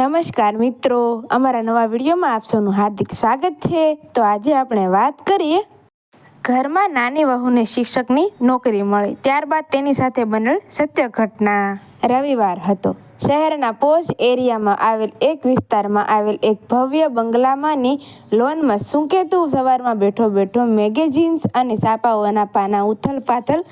નમસ્કાર મિત્રો, અમારા નવા વિડીયોમાં આપ સૌનું હાર્દિક સ્વાગત છે. તો આજે આપણે વાત કરીએ, ઘરમાં નાની વહુને શિક્ષકની નોકરી મળી, ત્યારબાદ તેની સાથે બનેલ સત્ય ઘટના. રવિવાર હતો. શહેરના પોશ એરિયામાં આવેલ એક વિસ્તારમાં આવેલ એક ભવ્ય બંગલામાંની લોનમાં સુકેતુ સવારમાં બેઠો બેઠો મેગેઝિન્સ અને સાપાઓના પાના ઉથલ પાથલ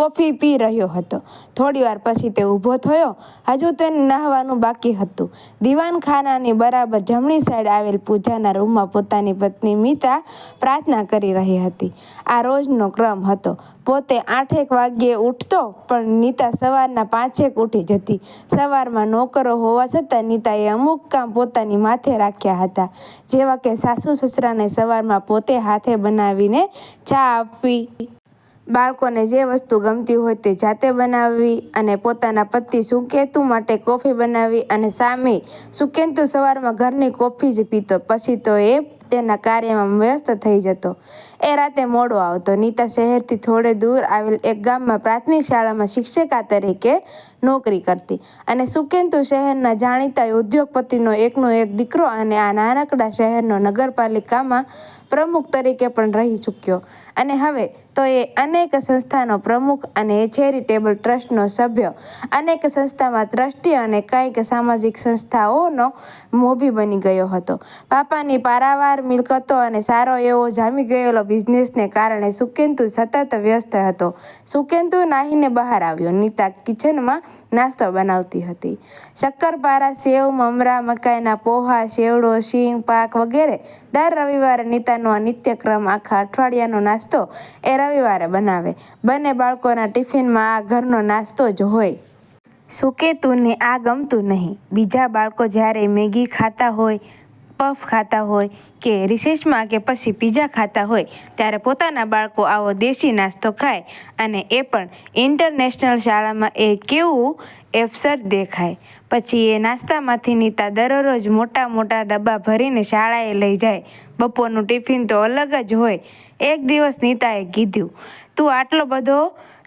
કોફી પી રહ્યો હતો. થોડી વાર પછી તે ઊભો થયો. હજુ તેને નહાવાનું બાકી હતું. દીવાનખાનાની બરાબર જમણી સાઈડ આવેલ પૂજાના રૂમમાં પોતાની પત્ની મિતા પ્રાર્થના કરી રહી હતી. આ રોજનો ક્રમ હતો. પોતે આઠેક વાગ્યે ઉઠતો, પણ નીતા સવારના પાંચેક ઉઠી જતી. સવારમાં નોકરો હોવા છતાં નીતાએ અમુક કામ પોતાની માથે રાખ્યા હતા. જેવા કે સાસુ સસરાને સવારમાં પોતે હાથે બનાવીને ચા આપવી બાળકોને જે વસ્તુ ગમતી હોય તે જાતે બનાવવી અને પોતાના પતિ સુકેતુ માટે કોફી બનાવવી અને સામે સુકેતુ સવારમાં ઘરની કોફી જ પીતો. પછી તો એ તેના કાર્યમાં વ્યસ્ત થઈ જતો. એ રાતે મોડો આવતો. નીતા શહેરથી થોડે દૂર આવેલ એક ગામમાં પ્રાથમિક શાળામાં શિક્ષિકા તરીકે નોકરી કરતી અને સુકેતુ શહેરના જાણીતા ઉદ્યોગપતિનો એકનો એક દીકરો અને આ નાનકડા શહેરનો નગરપાલિકામાં પ્રમુખ તરીકે પણ રહી ચૂક્યો. અને હવે તો એ અનેક સંસ્થાનો પ્રમુખ અને ચેરિટેબલ ટ્રસ્ટનો સભ્ય. અનેક સંસ્થામાં ટ્રસ્ટી અને કંઈક સામાજિક સંસ્થાઓનો મોભી બની ગયો હતો. પાપાની પારાવાર મિલકતો અને સારો એવો જામી ગયેલો બિઝનેસને કારણે સુકેન્તુ સતત વ્યસ્ત હતો. સુકેન્તુ નાહીને બહાર આવ્યો. નીતા કિચનમાં નાસ્તો બનાવતી હતી. શક્કરપારા, સેવ, મમરા, મકાઈના પોહા, શેવડો, શીંગ, પાક વગેરે દર રવિવારે નીતાનો આ નિત્યક્રમ આખા અઠવાડિયાનો નાસ્તો એ રવિવારે બનાવે. બંને બાળકોના ટિફિનમાં આ ઘરનો નાસ્તો જ હોય. સુકેતુને આ ગમતું નહીં. બીજા બાળકો જ્યારે મેગી ખાતા હોય, પફ ખાતા હોય કે રિસેસમાં કે પછી પીઝા ખાતા હોય, ત્યારે પોતાના બાળકો આવો દેશી નાસ્તો ખાય અને એ પણ ઇન્ટરનેશનલ શાળામાં એ કેવું એફસર દેખાય. પછી એ નાસ્તામાંથી નીતા દરરોજ મોટા મોટા ડબ્બા ભરીને શાળાએ લઈ જાય. બપોરનું ટિફિન તો અલગ જ હોય. એક દિવસ નીતાએ કીધું, તું આટલો બધો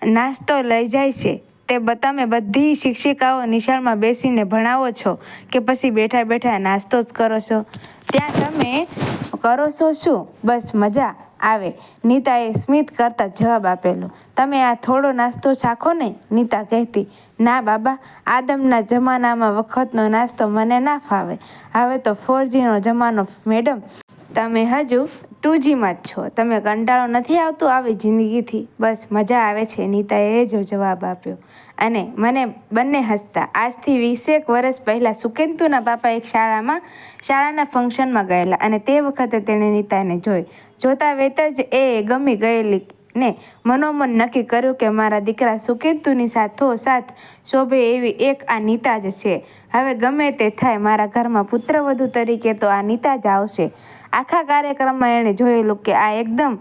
નાસ્તો લઈ જાય છે. તે તમે બધી શિક્ષિકાઓ નિશાળમાં બેસીને ભણાવો છો કે પછી બેઠા બેઠા નાસ્તો જ કરો છો? ત્યાં તમે કરો છો શું? બસ મજા આવે. નીતાએ સ્મિત કરતા જવાબ આપેલો. તમે આ થોડો નાસ્તો ચાખો ને નીતા કહેતી. ના બાબા, આદમના જમાનામાં વખતનો નાસ્તો મને ના ફાવે. હવે તો ફોરજીનો જમાનો મેડમ તમે હજુ ટુજીમાં જ છો. તમે કંટાળો નથી આવતો આવી જિંદગીથી? બસ, મજા આવે છે. નીતાએ જ જવાબ આપ્યો. અને મને બંને હસતા. આજથી વીસેક વર્ષ પહેલાં સુકેન્તુના બાપા એક શાળામાં, શાળાના ફંક્શનમાં ગયેલા અને તે વખતે તેણે નીતાને જોઈ. જોતા વેત જ એ ગમી ગયેલી ને મનોમન નક્કી કર્યું કે મારા દીકરા સુકેતુની સાથો સાથ શોભે એવી એક આ નીતા જ છે. હવે ગમે તે થાય મારા ઘરમાં પુત્રવધુ તરીકે તો આ નીતા જ આવશે. આખા કાર્યક્રમમાં એણે જોયેલું કે આ એકદમ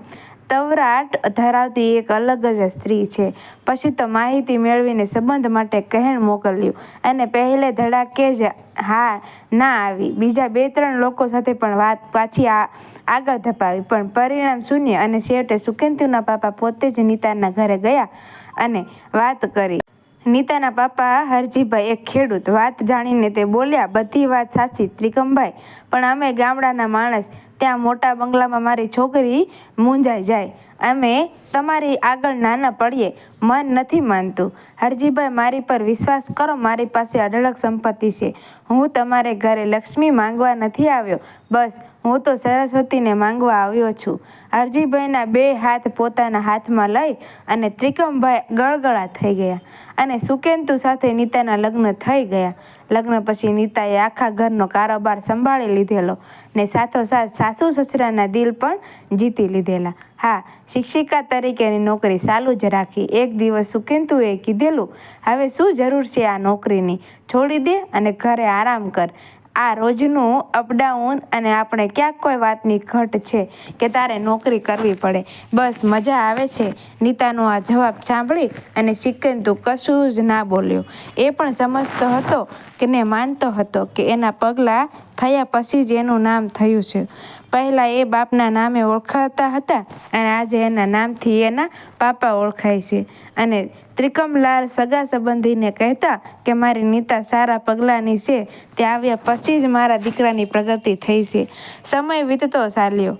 તવરાટ ધરાવતી એક અલગ જ સ્ત્રી છે. પછી તો માહિતી મેળવીને સંબંધ માટે કહેણ મોકલ્યું અને પહેલે ધડાકે જ હા ના આવી. બીજા બે ત્રણ લોકો સાથે પણ વાત પાછી આગળ ધપાવી. પણ પરિણામ શૂન્ય અને છેવટે સુકેન્તુના પાપા પોતે જ નીતાના ઘરે ગયા અને વાત કરી. નીતાના પાપા હરજીભાઈ એક ખેડૂત. વાત જાણીને તે બોલ્યા, બધી વાત સાચી, ત્રિકમભાઈ. પણ અમે ગામડાના માણસ ત્યાં મોટા બંગલામાં મારી છોકરી મૂંઝાઈ જાય. અમે તમારી આગળ નાના પડીએ. મન નથી માનતું. હરજીભાઈ, મારી પર વિશ્વાસ કરો, મારી પાસે અઢળક સંપત્તિ છે. હું તમારે ઘરે લક્ષ્મી માંગવા નથી આવ્યો. બસ, હું તો સરસ્વતીને માંગવા આવ્યો છું. હરજીભાઈના બે હાથ પોતાના હાથમાં લઈ અને ત્રિકમભાઈ ગળગળા થઈ ગયા અને સુકેન્તુ સાથે નીતાના લગ્ન થઈ ગયા. લગ્ન પછી નીતાએ આખા ઘરનો કારોબાર સંભાળી લીધેલો ને સાથોસાથ સાસુ સસરાના દિલ પણ જીતી લીધેલા. હા, શિક્ષિકા તરીકેની નોકરી ચાલુ જ રાખી. એક દિવસ સુકિંતુએ કીધેલું, હવે શું જરૂર છે આ નોકરીની? છોડી દે અને ઘરે આરામ કર. આ રોજનું અપડાઉન અને આપણે ક્યાંક કોઈ વાતની ઘટ છે કે તારે નોકરી કરવી પડે. બસ મજા આવે છે. નીતાનો આ જવાબ સાંભળી અને સિકંદુ કશું જ ના બોલ્યો. એ પણ સમજતો હતો કે ને માનતો હતો કે એના પગલાં થયા પછી જ એનું નામ થયું છે. પહેલાં એ બાપના નામે ઓળખાતા હતા અને આજે એના નામથી એના પાપા ઓળખાય છે. અને ત્રિકમલાલ સગા સંબંધીને કહેતા કે મારી નીતા સારા પગલાંની છે, તે આવ્યા પછી જ મારા દીકરાની પ્રગતિ થઈ છે. સમય વીતતો ચાલ્યો.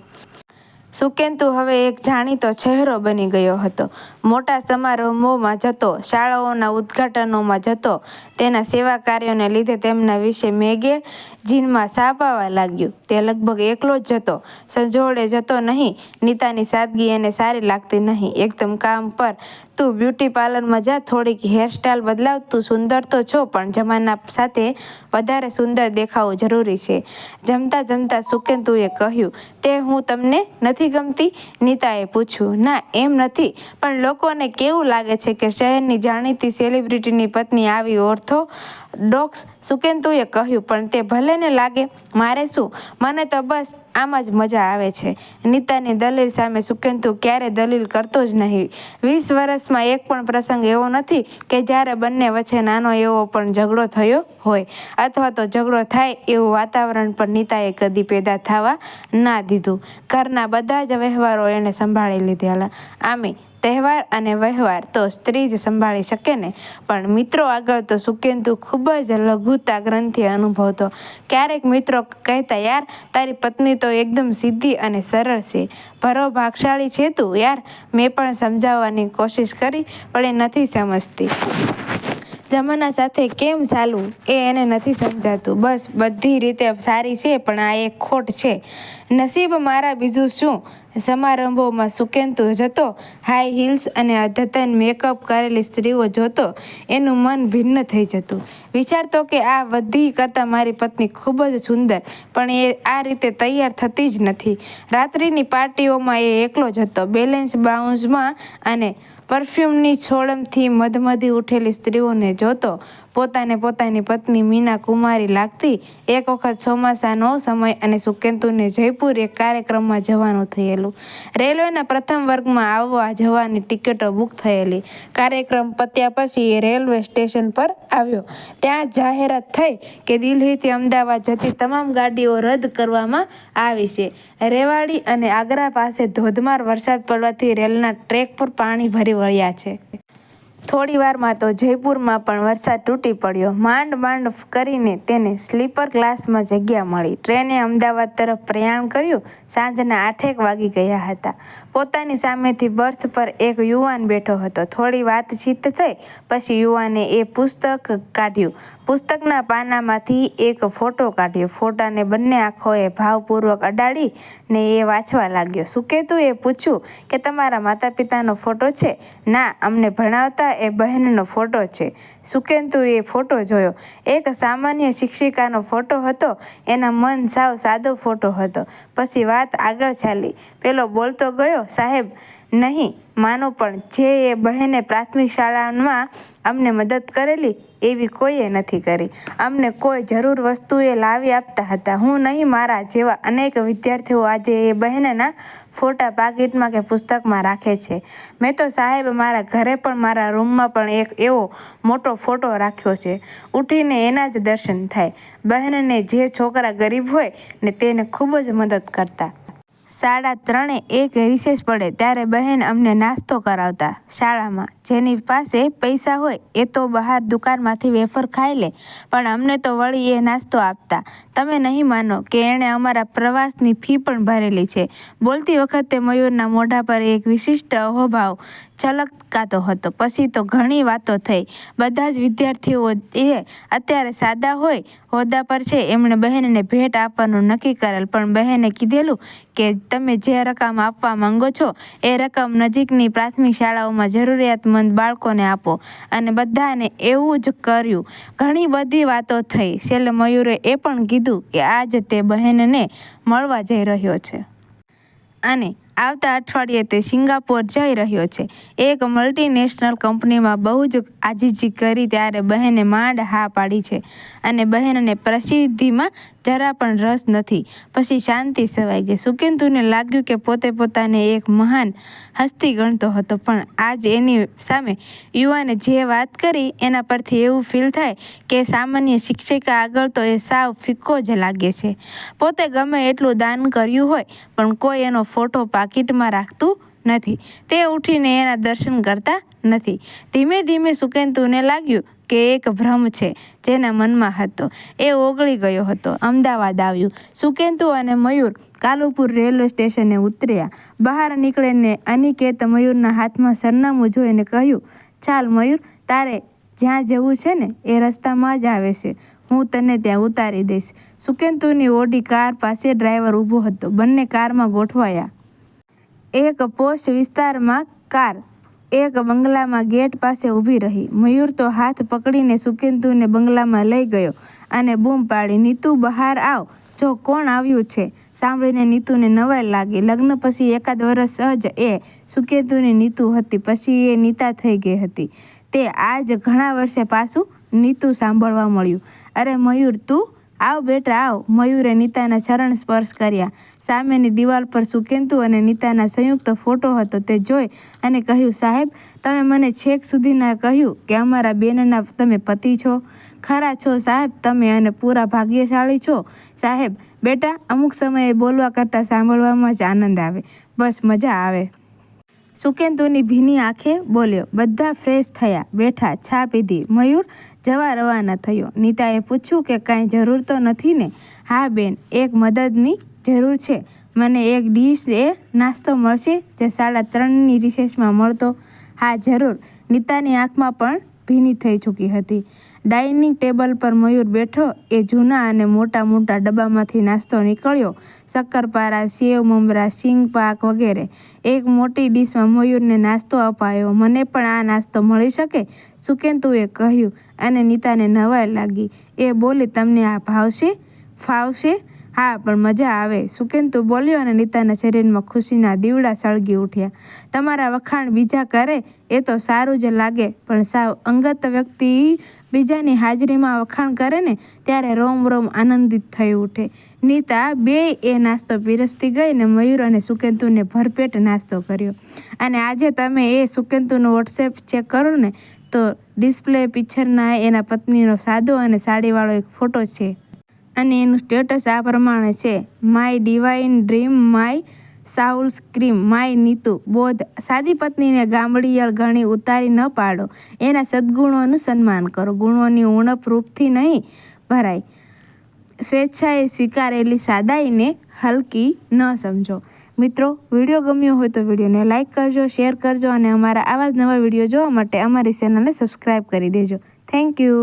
સુકેન્તુ હવે એક જાણીતો ચહેરો બની ગયો હતો. મોટા સમારંભોમાં જતો, શાળાઓના ઉદ્ઘાટનોમાં જતો, તેના સેવા કાર્યોને લીધે તેમના વિશે મેગે જીનમાં સાપાવા લાગ્યું. તે લગભગ એકલો જ જતો સંજોડે જતો નહીં. નીતાની સાદગી એને સારી લાગતી નહીં. એકદમ કામ પર. તું બ્યુટી પાર્લરમાં જા. થોડીક હેરસ્ટાઇલ બદલાવ. તું સુંદર તો છો, પણ જમાના સાથે વધારે સુંદર દેખાવું જરૂરી છે. જમતા જમતા સુકેન્તુએ કહ્યું, તે હું તમને નથી ગમતી? નીતાએ પૂછ્યું. ના, એમ નથી. પણ લોકોને કેવું લાગે છે કે શહેરની જાણીતી સેલિબ્રિટીની પત્ની આવી ઓર્થો ડોક્સ? સુકેન્તુએ કહ્યું. પણ તે ભલે ને લાગે. મારે શું? મને તો બસ આમ જ મજા આવે છે. નીતાની દલીલ સામે સુકેન્તુ ક્યારે દલીલ કરતો જ નહીં. વીસ વર્ષમાં એક પણ પ્રસંગ એવો નથી કે જ્યારે બંને વચ્ચે નાનો એવો પણ ઝઘડો થયો હોય. અથવા તો ઝઘડો થાય એવું વાતાવરણ પણ નીતાએ કદી પેદા થવા ના દીધું. ઘરના બધા જ વ્યવહારો એણે સંભાળી લીધેલા. આમે તહેવાર અને વ્યવહાર તો સ્ત્રી જ સંભાળી શકે ને? પણ મિત્રો આગળ તો સુકેન્તુ ખૂબ જ લઘુતા ગ્રંથિ અનુભવતો. ક્યારેક મિત્રો કહેતા, યાર, તારી પત્ની તો એકદમ સીધી અને સરળ છે. ભરો ભાગશાળી છે તું, યાર. મેં પણ સમજાવવાની કોશિશ કરી, પણ એ નથી સમજતી. જમાના સાથે કેમ ચાલવું એ એને નથી સમજાતું. બસ બધી રીતે સારી છે, પણ આ એક ખોટ છે. નસીબ મારા બીજું શું? સમારંભોમાં સુકેન્તુ જતો હાઈ હીલ્સ અને અદ્યતન મેકઅપ કરેલી સ્ત્રીઓ જોતો, એનું મન ભિન્ન થઈ જતું. વિચારતો કે આ બધી કરતાં મારી પત્ની ખૂબ જ સુંદર, પણ એ આ રીતે તૈયાર થતી જ નથી. રાત્રિની પાર્ટીઓમાં એ એકલો જ હતો. બેલેન્સ બાઉન્સમાં અને પરફ્યુમની છોડમથી મધમધી ઉઠેલી સ્ત્રીઓને જોતો પોતાને પોતાની પત્ની મીના કુમારી લાગતી એક વખત ચોમાસાનો સમય અને સુકેન્તુને જયપુર એક કાર્યક્રમમાં જવાનું થયેલું. રેલવેના પ્રથમ વર્ગમાં આવવા જવાની ટિકિટો બુક થયેલી. કાર્યક્રમ પત્યા પછી એ રેલવે સ્ટેશન પર આવ્યો. ત્યાં જાહેરાત થઈ કે દિલ્હીથી અમદાવાદ જતી તમામ ગાડીઓ રદ કરવામાં આવી છે. રેવાડી અને આગ્રા પાસે ધોધમાર વરસાદ પડવાથી રેલના ટ્રેક પર પાણી ભરી વળ્યા છે. થોડી વારમાં તો જયપુરમાં પણ વરસાદ તૂટી પડ્યો. માંડ માંડ કરીને તેને સ્લીપર ક્લાસમાં જગ્યા મળી. ટ્રેને અમદાવાદ તરફ પ્રયાણ કર્યું. સાંજના આઠેક વાગી ગયા હતા. પોતાની સામેથી બર્થ પર એક યુવાન બેઠો હતો. થોડી વાતચીત થઈ, પછી યુવાને એ પુસ્તક કાઢ્યું. પુસ્તકના પાનામાંથી એક ફોટો કાઢ્યો. ફોટાને બંને આંખોએ ભાવપૂર્વક અડાડી ને એ વાંચવા લાગ્યો. સુકેતુએ પૂછ્યું કે તમારા માતા પિતાનો ફોટો છે? ના, અમને ભણાવતા એ બહેનનો ફોટો છે. સુકેન્તુએ ફોટો જોયો. એક સામાન્ય શિક્ષિકાનો ફોટો હતો. એના મન સાવ સાદો ફોટો હતો. પછી વાત આગળ ચાલી. પેલો બોલતો ગયો, સાહેબ, નહીં, માનો પણ, જે એ બહેને પ્રાથમિક શાળામાં અમને મદદ કરેલી એવી કોઈએ નથી કરી. અમને કોઈ જરૂર વસ્તુ એ લાવી આપતા હતા. હું નહીં, મારા જેવા અનેક વિદ્યાર્થીઓ આજે એ બહેનના ફોટા પાકીટમાં કે પુસ્તકમાં રાખે છે. મેં તો સાહેબ મારા ઘરે પણ, મારા રૂમમાં પણ એક એવો મોટો ફોટો રાખ્યો છે. ઉઠીને એના જ દર્શન થાય. બહેનને જે છોકરા ગરીબ હોય ને તેને ખૂબ જ મદદ કરતા. સાડા ત્રણે એક રિસેસ પડે, ત્યારે બહેન અમને નાસ્તો કરાવતા. શાળામાં જેની પાસે પૈસા હોય, એ તો બહાર દુકાનમાંથી વેફર ખાઈ લે, પણ અમને તો વળી એ નાસ્તો આપતા. તમે નહીં માનો કે એણે અમારા પ્રવાસની ફી પણ ભરેલી છે. બોલતી વખતે મયુરના મોઢા પર એક વિશિષ્ટ અહોભાવ છલકાતો હતો. પછી તો ઘણી વાતો થઈ. બધા જ વિદ્યાર્થીઓ એ અત્યારે સાદા હોય, હોદ્દા પર છે. એમણે બહેનને ભેટ આપવાનું નક્કી કરેલ. પણ બહેને કીધેલું કે તમે જે રકમ આપવા માંગો છો, એ રકમ નજીકની પ્રાથમિક શાળાઓમાં જરૂરિયાતમંદ બાળકોને આપો. અને બધાને એવું જ કર્યું. ઘણી બધી વાતો થઈ. છેલ્લે મયુરે એ પણ કીધું કે આજ તે બહેનને મળવા જઈ રહ્યો છે. અને આવતા અઠવાડિયે તે સિંગાપોર જઈ રહ્યો છે. એક મલ્ટીનેશનલ કંપનીમાં બહુ જ આજીજી કરી ત્યારે બહેને માંડ હા પાડી છે અને બહેનને પ્રસિદ્ધિમાં જરા પણ રસ નથી. પછી શાંતિ સવાઈ ગઈ. સુકેન્તુને લાગ્યું કે પોતે પોતાને એક મહાન હસ્તી ગણતો હતો. પણ આજ એની સામે યુવાને જે વાત કરી એના પરથી એવું ફીલ થાય કે સામાન્ય શિક્ષિકા આગળ તો એ સાવ ફિક્કો જ લાગે છે. પોતે ગમે એટલું દાન કર્યું હોય, પણ કોઈ એનો ફોટો પાકીટમાં રાખતું નથી. તે ઉઠીને એના દર્શન કરતા નથી. ધીમે ધીમે સુકેન્તુને લાગ્યું કે એક ભ્રમ છે જેના મનમાં હતો. એ ઓગળી ગયો હતો. અમદાવાદ આવ્યું. સુકેન્તુ અને મયુર કાલુપુર રેલવે સ્ટેશને ઉતર્યા. બહાર નીકળીને અનિકેત મયુરના હાથમાં સરનામું જોઈને કહ્યું, ચાલ મયુર, તારે જ્યાં જવું છે ને, એ રસ્તામાં જ આવે છે. હું તને ત્યાં ઉતારી દઈશ. સુકેન્તુની ઓડી કાર પાસે ડ્રાઈવર ઊભો હતો. બંને કારમાં ગોઠવાયા. એક પોશ વિસ્તારમાં કાર એક બંગલામાં ગેટ પાસે ઊભી રહી. મયુર તો હાથ પકડીને સુકેન્દુને બંગલામાં લઈ ગયો અને બૂમ પાડી, નીતુ, બહાર આવ. જો કોણ આવ્યું છે? સાંભળીને નીતુને નવાઈ લાગી. લગ્ન પછી એકાદ વર્ષ જ એ સુકેતુની નીતુ હતી. પછી એ નીતા થઈ ગઈ હતી. તે આજ ઘણા વર્ષે પાછું નીતુ સાંભળવા મળ્યું. અરે મયુર, તું આવ બેટા, આવ. મયુરે નીતાના ચરણ સ્પર્શ કર્યા. સામેની દિવાલ પર સુકેન્તુ અને નીતાના સંયુક્ત ફોટો હતો તે જોઈ અને કહ્યું, સાહેબ, તમે મને છેક સુધીના કહ્યું કે અમારા બેનના તમે પતિ છો. ખરા છો, સાહેબ. તમે અને પૂરા ભાગ્યશાળી છો. સાહેબ, બેટા, અમુક સમયે બોલવા કરતાં સાંભળવામાં જ આનંદ આવે. બસ મજા આવે. સુકેન્તુની ભીની આંખે બોલ્યો, બધા ફ્રેશ થયા, બેઠા, છા પીધી. મયુર જવા રવાના થયો. નીતાએ પૂછ્યું કે કાંઈ જરૂર તો નથી ને? હા, બેન, એક મદદની જરૂર છે. મને એક ડીશ એ નાસ્તો મળશે જે સાડા ત્રણની રિસેસમાં મળતો. હા, જરૂર. નીતાની આંખમાં પણ ભીની થઈ ચૂકી હતી. ડાઇનિંગ ટેબલ પર મયુર બેઠો, એ જૂના અને મોટા મોટા ડબ્બામાંથી નાસ્તો નીકળ્યો. શક્કરપારા, સેવ, મમરા, સિંગ, પાક વગેરે. એક મોટી ડીશમાં મયુરને નાસ્તો અપાયો. મને પણ આ નાસ્તો મળી શકે? સુકેન્તુએ કહ્યું અને નીતાને નવાઈ લાગી. એ બોલી, તમને આ ભાવશે? ફાવશે? હા, પણ મજા આવે. સુકેન્તુ બોલ્યો અને નીતાના શરીરમાં ખુશીના દીવડા સળગી ઉઠ્યા. તમારા વખાણ બીજા કરે, એ તો સારું જ લાગે, પણ સાવ અંગત વ્યક્તિ બીજાની હાજરીમાં વખાણ કરે ને, ત્યારે રોમ રોમ આનંદિત થઈ ઉઠે. નીતા બે એ નાસ્તો પીરસતી ગઈ ને મયુર અને સુકેન્તુને ભરપેટ નાસ્તો કર્યો. અને આજે તમે એ સુકેન્તુનો વોટ્સએપ ચેક કરો ને, તો ડિસ્પ્લે પિક્ચરના એના પત્નીનો સાદો અને સાડીવાળો એક ફોટો છે. અને એનું સ્ટેટસ આ પ્રમાણે છે. My divine dream my soul scream my Neetu. બોધ. સાદી પત્નીને ગામડીયળ ગણી ઉતારી ન પાડો. એના સદ્ગુણોનું સન્માન કરો. ગુણોની ઉણપ રૂપથી નહીં ભરાય. સ્વેચ્છાએ સ્વીકારેલી સાદાઈને હલકી ન સમજો. મિત્રો, વીડિયો ગમ્યો હોય તો વિડીયોને લાઇક કરજો શેર કરજો અને અમારા આવા જ નવા વીડિયો જોવા માટે અમારી ચેનલને સબસ્ક્રાઈબ કરી દેજો. Thank you